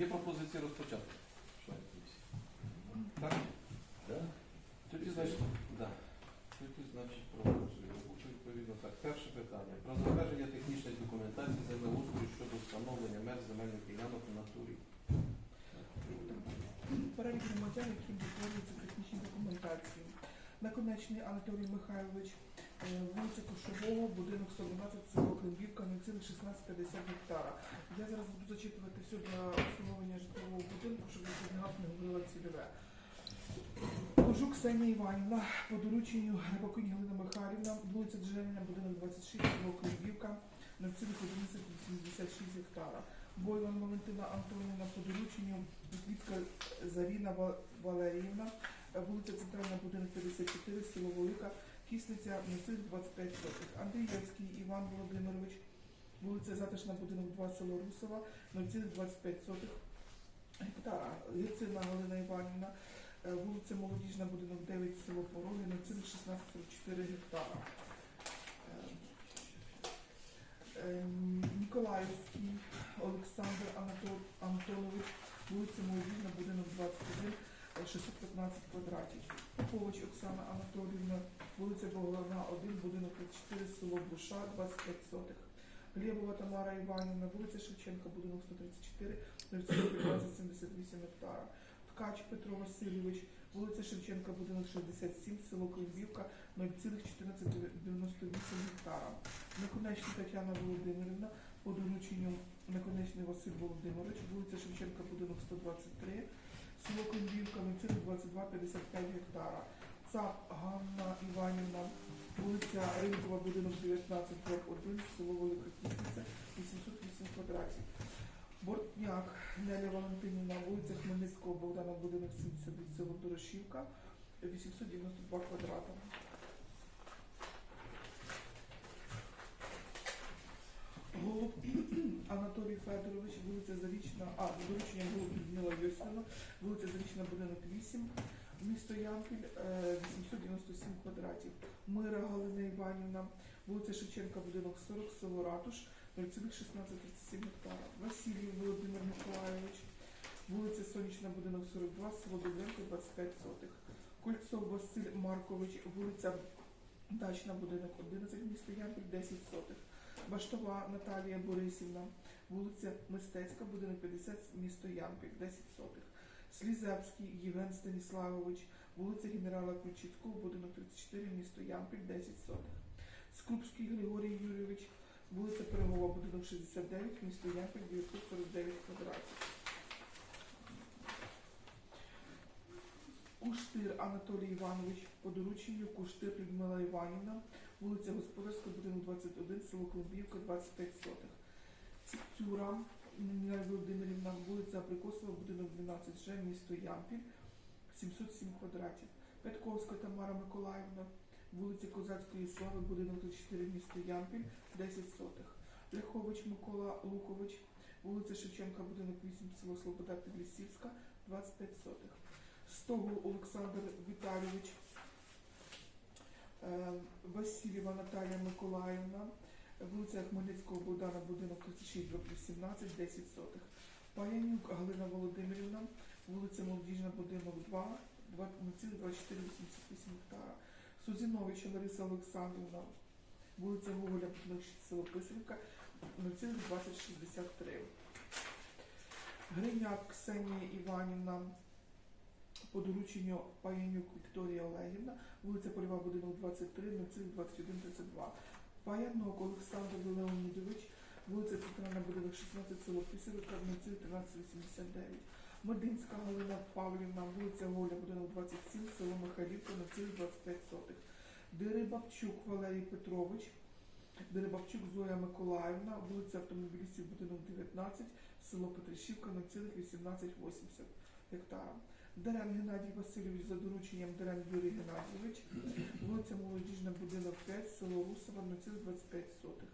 Є пропозиція розпочати. Так? Тоді, значить, да. Тоді, значить, проголосуємо. Відповідно так. Перше питання. Про затвердження технічної документації землеустрою щодо встановлення меж земельних ділянок в натурі. Перелік громадян, які виконуються технічні документації. Наконечний Анатолій Михайлович, вулиця Кошового, будинок 112, село Климбівка, на цілих 16,50 гектара. Я зараз буду зачитувати все для встановлення житлового будинку, щоб я сьогодні раз не говорила цільове. Кожук Ксенія Іванівна, по дорученню Рибакунь Галина Михайлівна, вулиця Джерельна, будинок 26, село Климбівка, на цілих 11,86 гектара. Бойлан Валентина Антонівна, по дорученню Вітлівська Заріна Валеріївна, е, вулиця Центральна, будинок 54, село Велика, Кисниця, на цілих 25 сотих. Андрієвський Іван Володимирович, вулиця Затишна, будинок 2, село Русова, 0,25 сотих гектара. Гицина Галина Іванівна, е, вулиця Молодіжна, будинок 9, село Пороги, 0,1644 гектара. Е, е, Ніколаївський Олександр Анатол- Антонович, вулиця Молодіжна, будинок 21, е, 615 квадратів. Попович Оксана Анатоліївна, вулиця Богорна, 1, будинок 34, село Буша, 25 сотих. Глебова Тамара Іванівна, вулиця Шевченка, будинок 134, 0,2078 гектара. Ткач Петро Васильович, вулиця Шевченка, будинок 67, село Київка, 0,1498 гектара. Наконечна Тетяна Володимирівна, по дорученню Наконечний Василь Володимирович, вулиця Шевченка, будинок 123, село Київка, 0,2255 гектара. ЦАП Ганна Іванівна, вулиця Ринкова, будинок 19, блок 1, село Велика Кісниця, 808 квадратів. Бортняк Неля Валентинівна, вулиця Хмельницького, Богдана, будинок 70 село Дорошівка, 892 квадрата. Голуб Анатолій Федорович, вулиця Зарічна, а, за дорученням Голуб Людмила Йосифівна, вулиця Зарічна, будинок 8, місто Ямпіль, е, 897 квадратів. Мира Галина Іванівна, вулиця Шевченка, будинок 40, село Ратуш, 0,1637 гектара. Василій Володимир Миколайович, вулиця Сонячна, будинок 42, село Дубленко, 25 сотих. Кольцов Василь Маркович, вулиця Дачна, будинок 11, місто Ямпіль, 10 сотих. Баштова Наталія Борисівна, вулиця Мистецька, будинок 50, місто Ямпіль, 10 сотих. Слізевський Євген Станіславович, вулиця Генерала Ключицького, будинок 34, місто Ямпіль, 10 сотих. Скрупський Григорій Юрійович, вулиця Перемова, будинок 69, місто Ямпіль, 949 квадратів. Куштир Анатолій Іванович, по дорученню Куштир Людмила Іванівна, вулиця Господарська, будинок 21, село Климбівка, 25 сотих. Цюра Ніна Володимирівна, вулиця Абрикосова, будинок 12 Ж, місто Ямпіль, 707 квадратів. Петковська Тамара Миколаївна, вулиця Козацької Слави, будинок 34, місто Ямпіль, 10 сотих. Ляхович Микола Лукович, вулиця Шевченка, будинок 8, село Слобода Підлісівська, 25 сотих. Стогул Олександр Віталійович, Васильєва Наталія Миколаївна, вулиця Хмельницького Богдана, будинок 36, 17, 10 сотих. Паянюк Галина Володимирівна, вулиця Молодіжна, будинок 2, 2488 гектара. Сузіновича Лариса Олександрівна, вулиця Гоголя, будинок 6, село Писарівка, 0,2063. Гриняк Ксенія Іванівна, по дорученню Паянюк Вікторія Олегівна, вулиця Польова, будинок 23, 0,2132. Паянок Олександр Леонідович, вулиця Центральна, будинок 16, село Писарівка, 0,1389. Мединська Галина Павлівна, вулиця Голя, будинок 27, село Михайлівка, 0,25 сотих. Дерибавчук Валерій Петрович, Дерибавчук Зоя Миколаївна, вулиця Автомобілістів, будинок 19, село Петрищівка, 0,1880 гектара. Дерен Геннадій Васильович за дорученням Дерен Юрій Геннадійович, вулиця Молодіжна, будинок 5, село Русова, 0,25 сотих.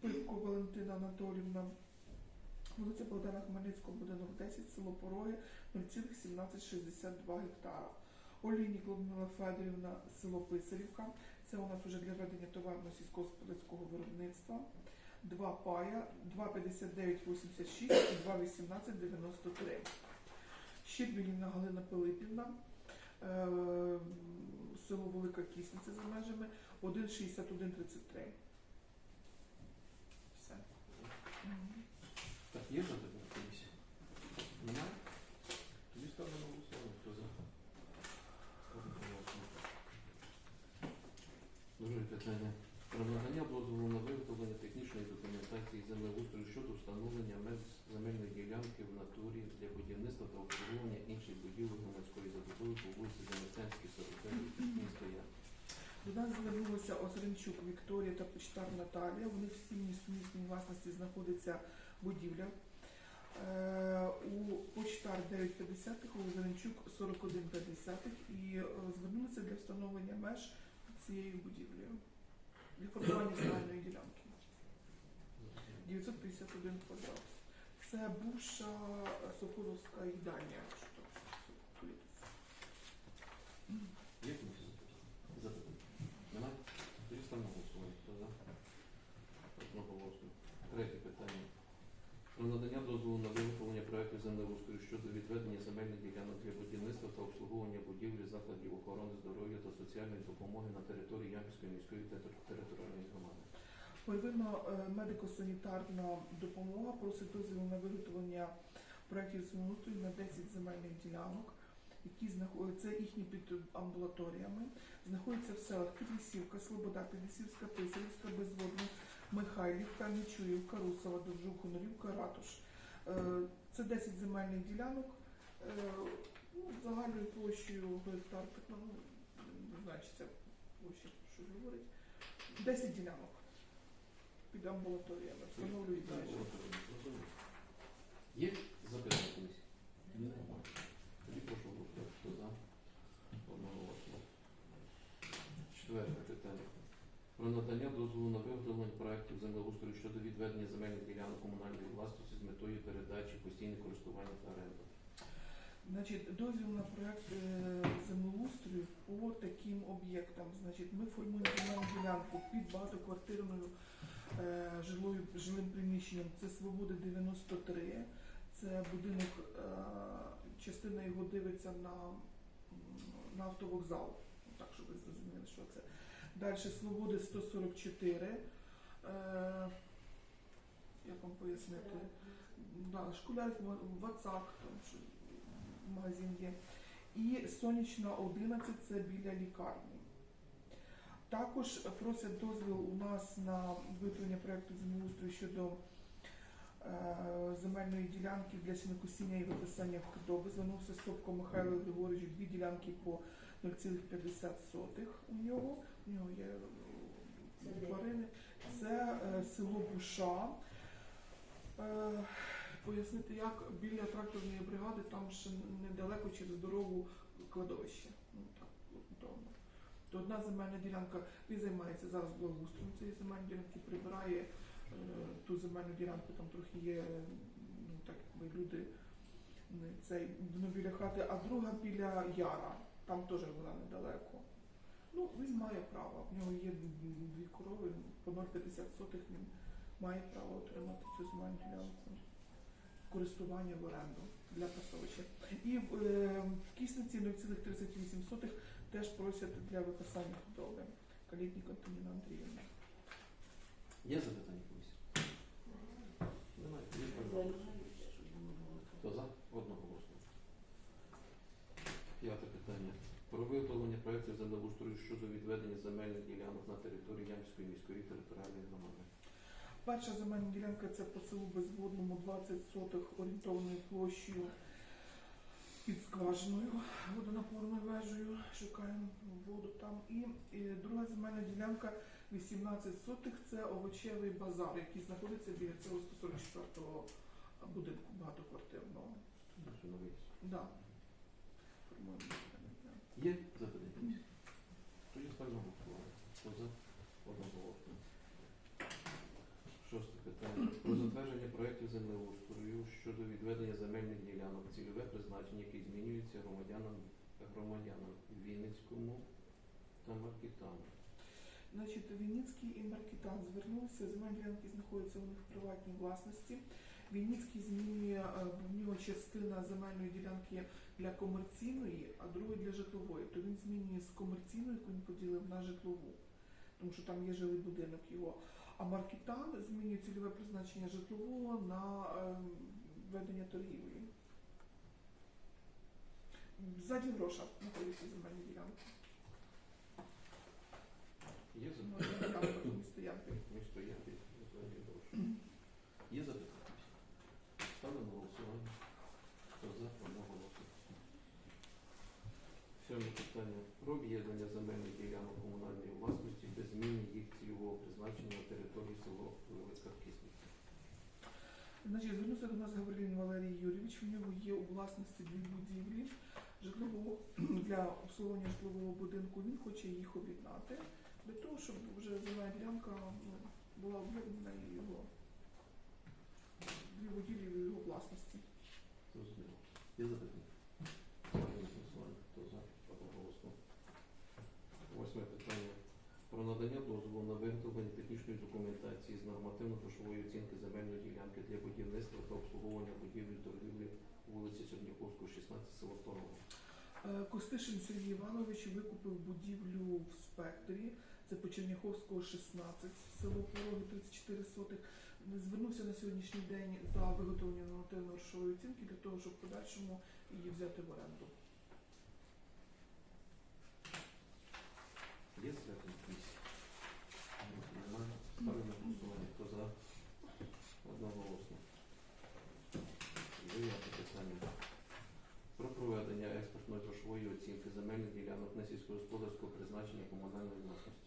Пивко Валентина Анатолівна, вулиця Богдана Хмельницького, будинок 10, село Пороги, 0,1762 гектара. Олійник Людмила Федорівна, село Писарівка, це у нас вже для ведення товарно сільськогосподарського виробництва. 2 пая, 2,5986 і 2,1893. Щербіліна Галина Пилипівна, е, село Велика Кісниця за межами 1,6133. Все. Так, є запитання комісії? Немає? Тоді ставлю на голосування. Хто за? Одноголосно. Друге питання. Про надання дозволу на виготовлення технічної документації землеустрою щодо встановлення меж земельної ділянки в натурі для будівництва та обслуговування інших будівель громадської забудови по вулиці Заместянській, 49, місто Ян. До нас звернулися Озренчук Вікторія та Почтар Наталія. Вони в спільній сумісній власності знаходиться будівля. Е, У Почтар 950, у Озренчук 4150 і е, звернулися для встановлення меж цією будівлею для формування загальної ділянки. 951 квадрат. Це бувша Соколовська їдальня. що тут. Є комісія запитання? Немає? Тоді ставимо голосування. Хто за? Одноголосно. Третє питання. Про надання дозволу на виготовлення проектів землеустрою щодо відведення земельних ділянок для будівництва та обслуговування будівлі закладів охорони здоров'я та соціальної допомоги на території Ямпільської міської територіальної громади. Первинно е, медико-санітарна допомога просить дозвіл на виготовлення проєктів землеустрою на 10 земельних ділянок, які знаходяться їхні під амбулаторіями, знаходяться в селах Підлісівка, Слобода, Підлісівська, Писарівська, Безводна, Михайлівка, Нечуївка, Русова, Довжук, Хонорівка, Ратуш. Е, Це 10 земельних ділянок е, ну, загальною площею гектар, ну, це площа, що говорить, 10 ділянок під амбулаторіями, встановлюють. Зрозуміло. Є запитання комісії? Немає. Тоді прошу голосувати. Хто за? Одноголосно. Четверте питання. Про надання дозволу на виготовлення проектів землеустрою щодо відведення земельних ділянок комунальної власності з метою передачі постійне користування та оренду. Значить, дозвіл на проект е, землеустрою по таким об'єктам. Значить, ми формуємо земельну ділянку під багатоквартирною жилим приміщенням. Це Свободи 93. Це будинок, е, частина його дивиться на, на автовокзал. Так, щоб ви зрозуміли, що це. Далі Свободи 144. Е, як вам пояснити? Да, школярів Вацак, там магазин є. І сонячна 11 це біля лікарні. Також просять дозвіл у нас на виготовлення проєкту землеустрою щодо е, земельної ділянки для сінокосіння і виписання худоби. Звернувся Собко Михайло Григорович, дві ділянки по 0,50 у нього. У нього є е, тварини. Це е, село Буша. Пояснити, як біля тракторної бригади там ще недалеко через дорогу кладовище. Ну так. То одна земельна ділянка, він займається зараз благоустроєм цієї земельної ділянки, прибирає е, ту земельну ділянку, там трохи є, ну так якби люди цей воно біля хати, а друга біля Яра, там теж вона недалеко. Ну, він має право. В нього є дві корови, по 0,50 сотих він має право отримати цю земельну ділянку користування в оренду для пасовища. І е, в кисниці 0,38 теж просять для виписання худоби. Калітній Антоніна Андріївна. Є запитання комісії? Немає. Хто за? Одноголосно. П'яте питання. Про виготовлення проєктів землеустрою щодо відведення земельних ділянок на території Ямської міської територіальної громади. Перша земельна ділянка це по селу Безводному 20 сотих орієнтовною площею під скважиною, водонапорною вежею, шукаємо воду там. І, е, друга земельна ділянка 18 сотих це овочевий базар, який знаходиться біля цього 144-го будинку багатоквартирного. Да. Є запитання? Тоді ставлю на голосування. Хто за? Одноголосно. Шосте питання. Про затвердження проєктів землеустрою щодо відведення земельних ділянок, цільове призначення, які змінюються громадянам, громадянам Вінницькому та Маркітану. Значить, Вінницький і Маркітан звернулися, земельні ділянки знаходяться у них в приватній власності. Вінницький змінює е, в нього частина земельної ділянки для комерційної, а друга для житлової. То він змінює з комерційної, яку він поділив на житлову, тому що там є жилий будинок його. А Маркітан змінює цільове призначення житлового на е, ведення торгівлі. Ззаді гроша знаходяться земельні ділянки. Є земельні ділянки, місто Ямпіль, названня гроші. Є запитання? Ставлю на голосування. Хто за, одноголосно. Сьоме питання. Про об'єднання земельних ділянок комунальної власності без зміни їх цільового призначення на території село Велика Кисниця. Значить, звернувся до нас Гаврилін Валерій Юрійович. У нього є у власності дві будівлі житлового для обслуговування житлового будинку. Він хоче їх об'єднати для того, щоб вже земельна ділянка ну, була об'єднана і його дві будівлі в його власності. Зрозуміло. Є запитання? Хто за, одноголосно. Восьме питання. Про надання дозволу на виготовлення технічної документації з нормативно-грошової оцінки земельної ділянки для будівництва та обслуговування вулиці Черніховського, 16, село Торово. Е, Костишин Сергій Іванович викупив будівлю в спектрі. Це по Черняховського 16, село Пороги 34 сотих. Звернувся на сьогоднішній день за виготовлення нормативно грошової оцінки для того, щоб в подальшому її взяти в оренду. Є звернення комісії? Немає. Ставлю на голосування. Хто за? Одноголосно. Дев'яте питання. Про проведення експертної грошової оцінки земельних ділянок на сільськогосподарського призначення комунальної власності.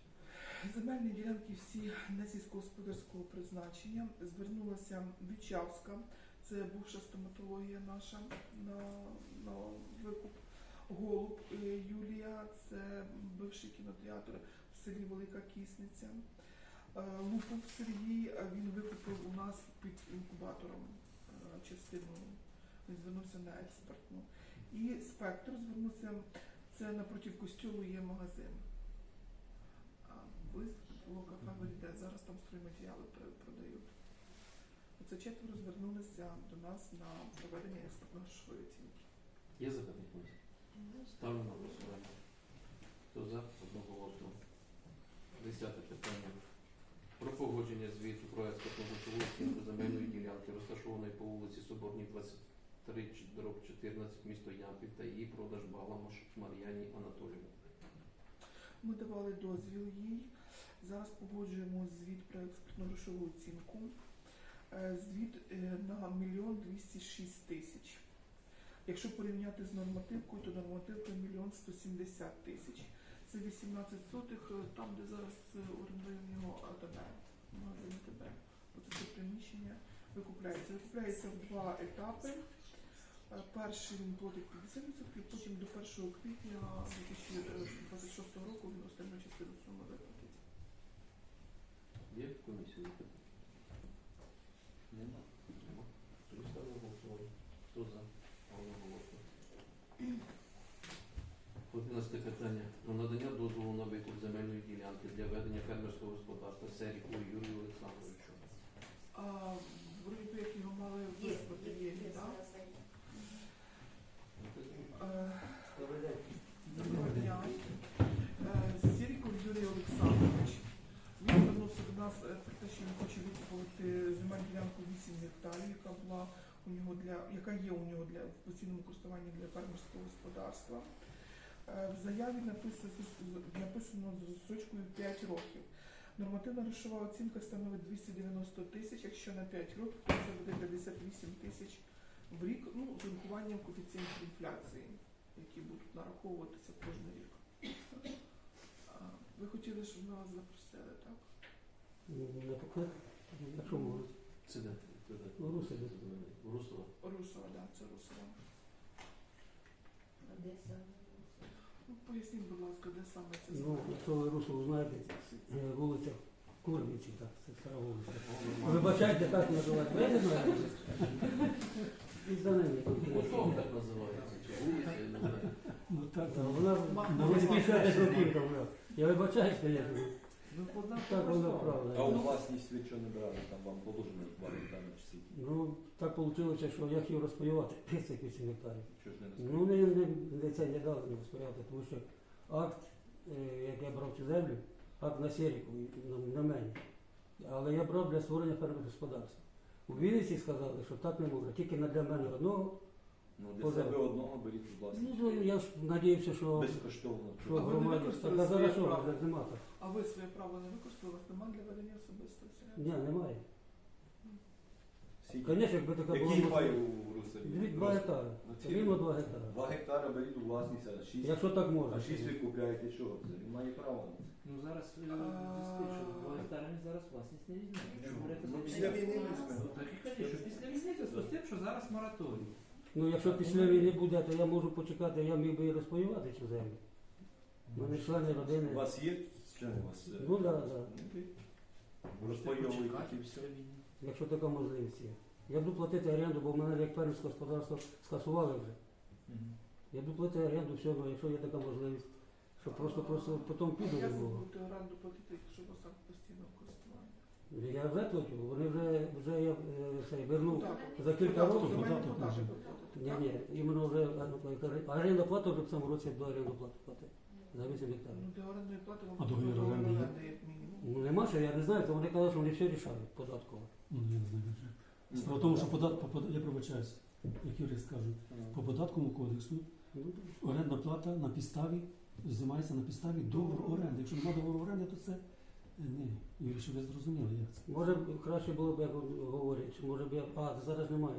Земельні ділянки всі не сільськогосподарського призначення. Звернулася Вічавська, це бувша стоматологія наша на, на викуп. Голуб е, Юлія, це бивший кінотеатр в селі Велика Кісниця. Е, Лупов Сергій, він викупив у нас під інкубатором е, частину. Він звернувся на експертну. І спектр звернувся, це напроти костюлу є магазин. Було кафе Вельде, зараз там стройматеріали продають. Оце четверо звернулися до нас на проведення експертно-грошової оцінки. Є запитання комісії? Ставлю на голосування. Хто за? Одноголосно. Десяте питання. Про погодження звіту про експертну грошову оцінку земельної ділянки, розташованої по вулиці Соборній 23, дроб 14, місто Ямпіль та її продаж Баламаш Мар'яні Анатоліївні. Ми давали дозвіл їй. Зараз погоджуємо звіт про експертну грошову оцінку. Е, Звіт е, на мільйон 206 тисяч. Якщо порівняти з нормативкою, то нормативка мільйон 170 тисяч. Це 18 сотих, е, там, де зараз орендуємо його АТБ, магазин АТБ. Оце це приміщення викупляється. Викупляється в два етапи. Перший він платить 50%, потім до 1 квітня 2026 року він останню частину суми виплатить. Є комісія запитання? Нема. Нема. Тоді ставлю голосування. Хто за? Одноголосно. Одинадцяте питання. Про надання дозволу на викуп земельної ділянки для ведення фермерського господарства Серіку Юрію Олександровичу. А вроді би, як його мали виплати є, так? Е, Доброго дня. Е, Сіріков Юрій Олександрович. Він звернувся до нас е, про те, що він хоче викупувати земельну ділянку 8 гектарів, яка була у нього для яка є у нього для в постійному користуванні для фермерського господарства. Е, В заяві написано, написано з строчкою 5 років. Нормативна грошова оцінка становить 290 тисяч, якщо на 5 років, то це буде 58 тисяч в рік, ну, з урахуванням коефіцієнтів інфляції, які будуть нараховуватися кожен рік. Ви хотіли, щоб ми вас запросили, так? На поклик? Чому? Це де? Русові. Русова. Русова, так, це Русова. Ну, поясніть, будь ласка, де саме це Ну, якщо ви Русову знаєте, вулиця Курниці, так, це стара вулиця. Вибачайте, так називати. Ви не знаєте? І за ними. Мотом так називається, чи вулиця, я не знаю. Ну так, так, вона Ма- на 50 Ма- років там. була. Я вибачаюсь, звісно. Ну, одна Так воно правда. А у власність ви чого не брали, там вам положено 2 гектари чи скільки? Ну, так вийшло, що я хотів розпаювати цих 8 гектарів. Чого ж не Ну, не, не, не це не дали не розпаювати, тому що акт, е, як я брав цю землю, акт на Серіку, на, на мене. Але я брав для створення фермерського господарства. У Вінниці сказали, що так не можна, тільки на для мене одного. Ну, поза- себе одного беріть у власність. Ну, я ж надіявся, що, Безкоштовно. що А ви не громаді. використали Так, а зараз своє що, право? вже нема так. А ви своє право не використали, у вас немає для ведення особистого селянства? Ні, немає. Звісно, якби така була Який пай можливість. у Русові? Дві- Два гектари. Ну, ці- Рівно два гектари. 2 гектара беріть у власність, а 6, Якщо так можна. а 6 ви купляєте чого? Це він має право на це. Ну зараз е, А. зв'язку, що два гектари зараз власність не візьмемо. Чому? Ну, після війни візьмемо. Ну, Так, і кажу, що після війни зв'язку з тим, що зараз мораторій. Ну, якщо після війни буде, то я можу почекати, я міг би і розпаювати цю землю. У мене члени родини. У вас є члени у вас? е, Ну, да, да. Розпайовуєте і після все. війни. Якщо така можливість є. Я буду платити оренду, бо в мене як фермерське господарство скасували вже. Мгм. Я буду платити оренду все одно, якщо є така можливість. Щоб просто просто потім піду не було. будете оренду платити, якщо вас акт постійного користування? Я вже платю, вони вже, вже я е, вернув Так, за кілька років. Ні, ні, іменно вже а, оренда плата вже в цьому році до оренду плату платить. За 8 гектарів. Ну, для орендної плати вам А договір оренди є? як мінімум. Ну нема що, я не знаю, то вони кажуть, що вони все рішають податково. Ну, я не знаю. вже. Справа в тому, що подат, по, я пробачаюсь, як юрист кажу, по податковому кодексу Ну, орендна плата на підставі, знімається на підставі договору оренди. Якщо немає договору оренди, то це ні. Юрій, щоб ви зрозуміли, як це. Може б краще було б, як говорять, чи може б я. А, зараз немає.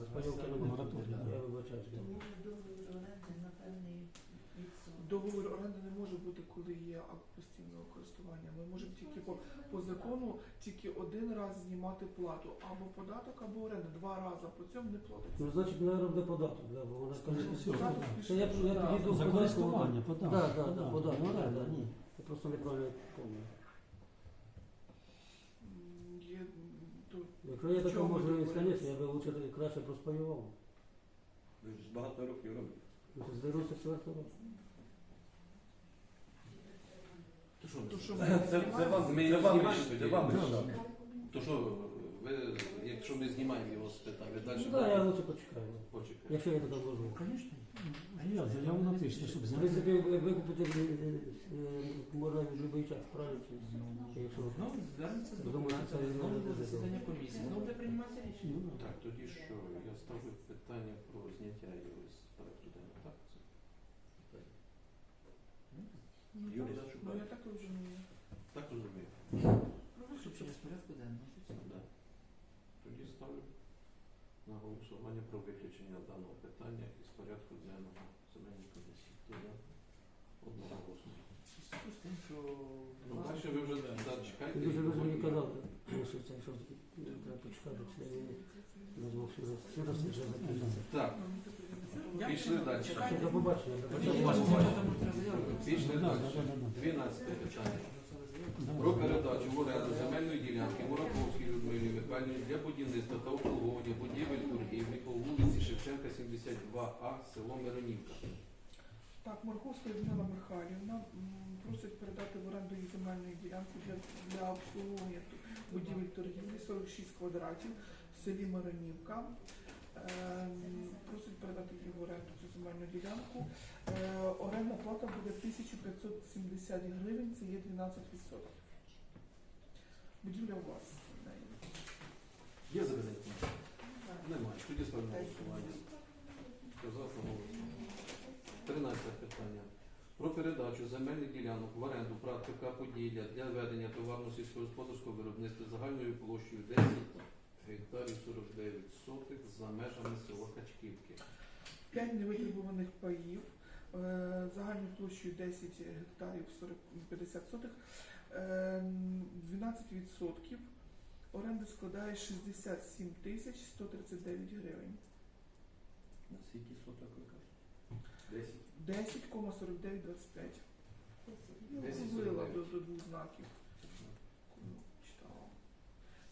Розпайовки немає. Мораторій, Я вибачаюсь. да. Договір оренди не може бути, коли є акт постійного користування. Ми можемо тільки по, по закону тільки один раз знімати плату. Або податок, або оренда. Два рази. По цьому не платиться. Ну, значить, мабуть, буде податок, да, бо вона каже, Ну, що все, Податок Це я- не я думав, За користування, податок. Да, да, да, податок, Ну, да, оренда, да. ні. я просто неправильно пам'ятаю. М, Є м, тут Якщо є така можливість, договоритися? звісно, я би лучше краще проспаював. Ви ж багато років робите. Ну, З 94 року. То що, То що Це, це, це вам, Ми це вам це вам Да. то що, ви, якщо ми знімаємо його з питань, ви далі Ну, да, я лучше почекаю. почекаєте? Якщо є така можливість. Звісно. А я заяву напишете, щоб ви- викупити е, е, можна в будь-який час, правильно? чи? Якщо Ну, звернеться з Думаю, документами, це знову буде засідання комісії, знову буде прийматися рішення. Ну, Так, тоді що? Я ставлю питання про зняття його з порядку денного, так? Це ну, Юрій так, Зачукай. ну, я так розумію. Так розумію? Виключення з порядку денного. Да. Тоді ставлю на голосування про виключення даного питання із порядку денного земельної комісії. Хто за? Одного голосу. Зв'язку з тим, що... Ну, далі ви вже чекайте. Ви ж ви ж мені казали, що це що треба почекати після війни. Назвав все раз, все раз вже закінчиться. Так, Пішли не далі. чекаю. До побачення. до Ні, побачення. пішли Да, далі. да, да, да. 12 питання. Про передачу в оренду земельної ділянки Мураковській Людмилі Михайлівні для будівництва та обслуговування будівель 72А, село Миронівка. Так, Марковська Людмила Михайлівна м, просить передати в оренду її земельну ділянку для, для обслуговування будівель торгівлі 46 квадратів в селі Миронівка. Ем, Просить передати її в оренду цю земельну ділянку. Е, Орендна плата буде 1570 гривень, це є 12%. Будівля у вас. Є запитання? Немає. Тоді ставимо на голосування. На голосування. 13 питання. Про передачу земельних ділянок в оренду практика Поділля для ведення товарно-сільськогосподарського виробництва загальною площею 10 гектарів 49 сотих за межами села Качківки. 5 невитребуваних паїв е, загальною площею 10 гектарів 40, 50 сотих, е, 12%. Оренда складає 67 тисяч 139 гривень. На скільки соток ви кажете? 10,4925. Я округлила до, до двох знаків. коли читала.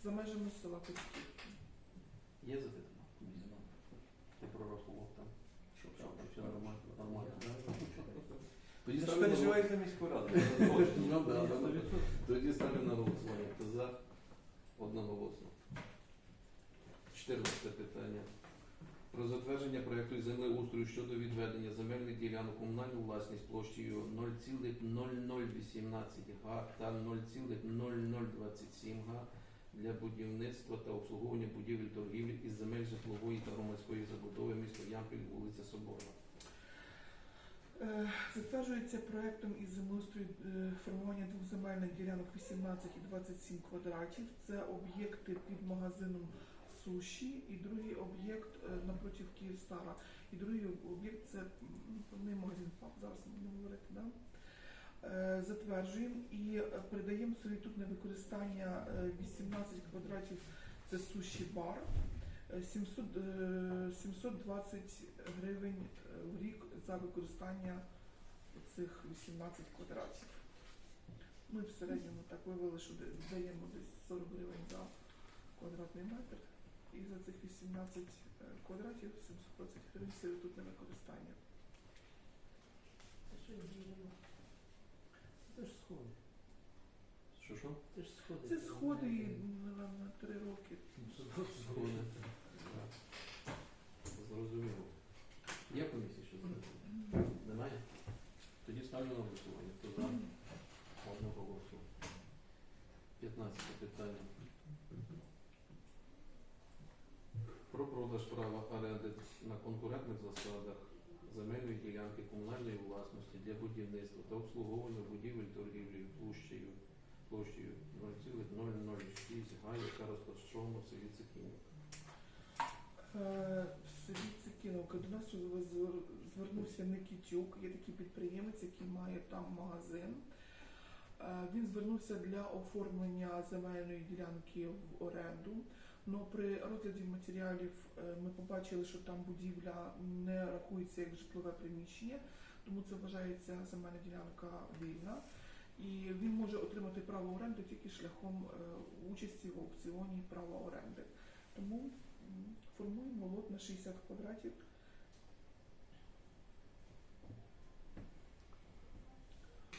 За межами села Качківки. Є запитання? Ти прорахував там? Що Що там? там все нормально? Нормально. Тоді Ти ж ставлю на переживаєш за міську раду. Ну, да, да, да. Тоді ставлю на голосування. Хто за? Одноголосно. 14 питання. Про затвердження проєкту землеустрою щодо відведення земельних ділянок комунальну власність площею 0,0018 га та 0,0027 га для будівництва та обслуговування будівель торгівлі із земель житлової та громадської забудови місто Ямпіль, вулиця Соборна. Е, Затверджується проектом із землеустрою е, формування двох земельних ділянок 18 і 27 квадратів. Це об'єкти під магазином суші і другий об'єкт е, напротив Київстара. І другий об'єкт це не магазин ФАП, зараз будемо говорити. Да? Е, Затверджуємо і е, передаємо сервітутне використання е, 18 квадратів це суші бар. Е, 700, е, 720 гривень в рік за використання цих 18 квадратів. Ми в середньому так вивели, що даємо десь 40 гривень за квадратний метр. І за цих 18 е, квадратів 720 гривень сиротутне використання. Це що ділимо? Це ж сходи. Що що? Це ж сходи. Це сходи і на, три 3 роки. Згоден. Так. Зрозуміло. Є комісія що зараз? Немає? Тоді ставлю на голосування. Хто за? Одного голосу. 15 питання. Права оренди на конкурентних засадах земельної ділянки комунальної власності для будівництва та обслуговування будівель торгівлі площею площею 0,006 га, яка розташована в селі Цикіння. Е, В селі Цикіновка до нас звер- звернувся Никітюк, є такий підприємець, який має там магазин. Е, Він звернувся для оформлення земельної ділянки в оренду. Но при розгляді матеріалів е, ми побачили, що там будівля не рахується як житлове приміщення, тому це вважається земельна ділянка вільна. І він може отримати право оренди тільки шляхом е, участі в аукціоні права оренди. Тому формуємо лот на 60 квадратів.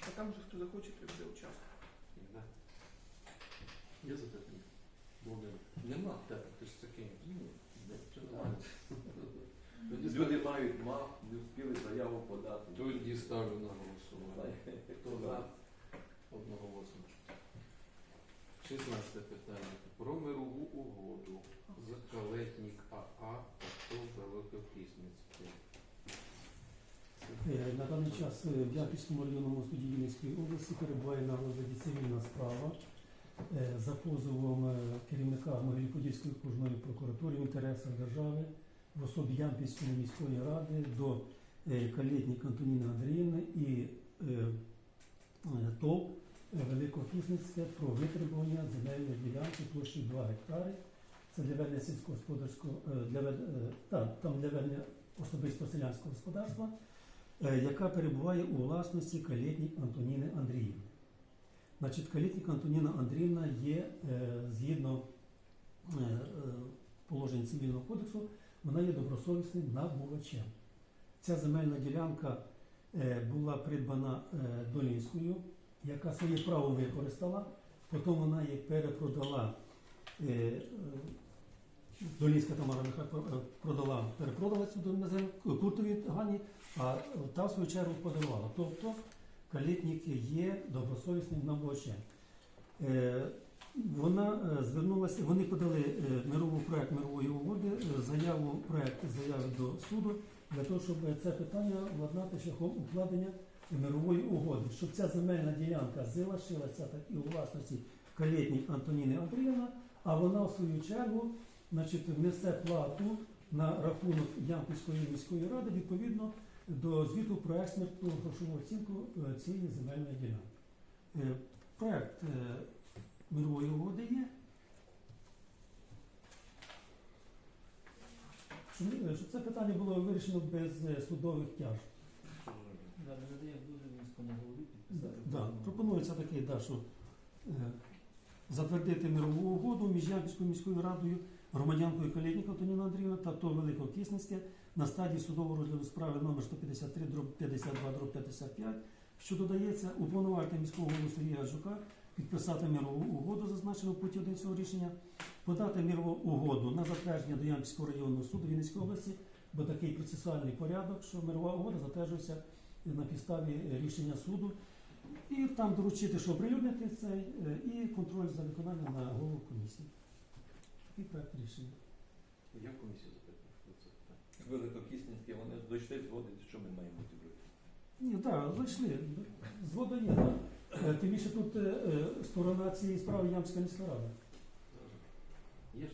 А там вже хто захоче, участвувати. Да. Є запитання? Володимир. Нема в тебе, ти ж такий. Все нормально. Люди мають мав, не встигли заяву подати. Тоді ставлю на голосування. Хто за? Одноголосно. 16 питання. Про мирову угоду з Калетнік АА та ТОВ Великопісницьке. Е, На даний час е, в Ямпільському районному суді Вінницької області перебуває на розгляді цивільна справа за позовом е, керівника Могилів-Подільської окружної прокуратури в інтересах держави в особі Ямпільської міської ради до е, Калєтнік Антоніни Андріївни і е, е, ТОВ Великопісницьке про витребування земельної ділянки площею 2 гектари. Це для ведення сільськогосподарського е, для е, там для ведення особисто селянського господарства е, яка перебуває у власності Калєтнік Антоніни Андріївни. Значить, Калєтнік Антоніна Андріївна є е, згідно е, е, положень цивільного кодексу, вона є добросовісним набувачем. Ця земельна ділянка була придбана Долінською, яка своє право використала, потім вона її перепродала. Долінська Тамара продала, перепродала цю землю Куртові Гані, а та в свою чергу подарувала. Тобто калітник є добросовісним набувачем. Е, вона е, звернулася, вони подали е, мировий проект мирової угоди, заяву, проект заяви до суду для того, щоб це питання владнати шляхом укладення мирової угоди, щоб ця земельна ділянка залишилася так і у власності Калєтній Антоніни Андріївна, а вона в свою чергу значить, внесе плату на рахунок Ямпільської міської ради відповідно до звіту про експертну грошову оцінку е, цієї земельної ділянки. Е, Проект е, мирової угоди є. Щоб, це питання було вирішено без судових тяж. Да, пропонується такий, да, що е, затвердити мирову угоду між Ямпільською міською радою громадянкою Калєтнік Антоніна Андріївна та ТОВ Великокисницьке на стадії судового розгляду справи номер 153 дроб 52 дроб 55, що додається уповноважити міського голову Сергія Жука підписати мирову угоду, зазначену в пункті 1 цього рішення, подати мирову угоду на затвердження до Ямпільського районного суду Вінницької області, бо такий процесуальний порядок, що мирова угода затверджується на підставі рішення суду. І там доручити, що оприлюднити цей, е, і контроль за виконанням на голову комісії. Такий проект рішення. Я в комісії запитую, що це питання. Вони дійшли згоди, що ми маємо бути робити. Ні, так, зайшли. Згода є. так. Е, Тим більше тут е, е, сторона цієї справи Ямська міська рада. Є ж